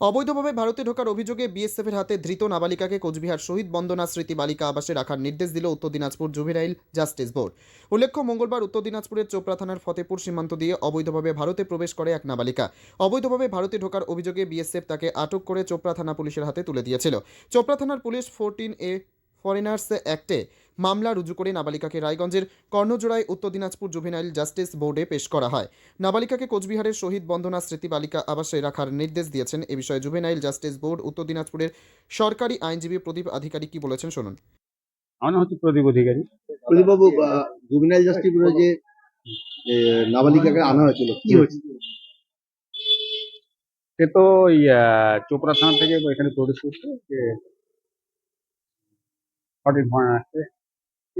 অবৈধভাবে ভারতে ঢোকার অভিযোগে বিএসএফের হাতে ধৃত নাবালিকাকে কোচবিহার শহীদ বন্দনা স্মৃতি বালিকা আবাসে রাখার নির্দেশ দিল উত্তর দিনাজপুর জুভেনাইল জাস্টিস বোর্ড। উল্লেখ্য, মঙ্গলবার উত্তর দিনাজপুরের চোপড়া থানার ফতেপুর সীমান্ত দিয়ে অবৈধভাবে ভারতে প্রবেশ করে এক নাবালিকা। অবৈধভাবে ভারতে ঢোকার অভিযোগে বিএসএফ তাকে আটক করে চোপড়া থানা পুলিশের হাতে তুলে দিয়েছিল। চোপড়া থানার পুলিশ ফোরটিন এ ফরেনার্স অ্যাক্টে মামলা রুজু করে নাবালিকাকে রায়গঞ্জের কর্ণজোড়ায় উত্তর দিনাজপুর জুভেনাইল জাস্টিস বোর্ডে পেশ করা হয়। নাবালিকাকে কোচবিহারের শহীদ বন্দনা স্মৃতি বালিকা আবাসে রাখার নির্দেশ দিয়েছেন। এ বিষয়ে জুভেনাইল জাস্টিস বোর্ড উত্তর দিনাজপুরের সরকারি আইনজীবী প্রদীপ আধিকারিক কি বলেছেন শুনুন। আমার নাম হচ্ছে প্রদীপ অধিকারী। প্রদীপবাবু জাস্টিস বিরোধে যে নাবালিকাকে আনা হয়েছিল কি হয়েছে? সে তো ওই চোপড়া থানা থেকে এখানে প্রবেশ করছে যে সঠিক ধরনের আসছে।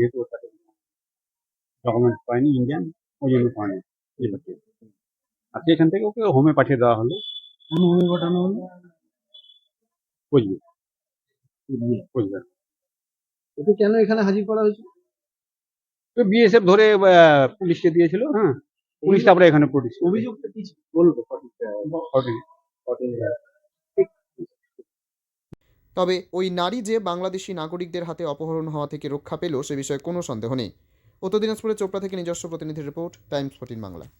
যেহেতু ডকুমেন্ট পায়নি ইন্ডিয়ান ওই জন্য পায়নি। আর এখান থেকে ওকে হোমে পাঠিয়ে দেওয়া হলো কোন হোমে পাঠানো হলো কোচবিহার কোচবিহার ওকে কেন এখানে হাজির করা হয়েছে তো বিএসএফ ধরে পুলিশকে দিয়েছিল হ্যাঁ পুলিশ তারপরে এখানে পুলিশ অভিযোগটা কি ছিল বলুন তো সঠিক সঠিক সঠিক তবে ওই নারী যে বাংলাদেশি নাগরিকদের হাতে অপহরণ হওয়া থেকে রক্ষা পেল সে বিষয়ে কোনো সন্দেহ নেই। উত্তর দিনাজপুরের চোপড়া থেকে নিজস্ব প্রতিনিধির report, Times fourteen Bangla.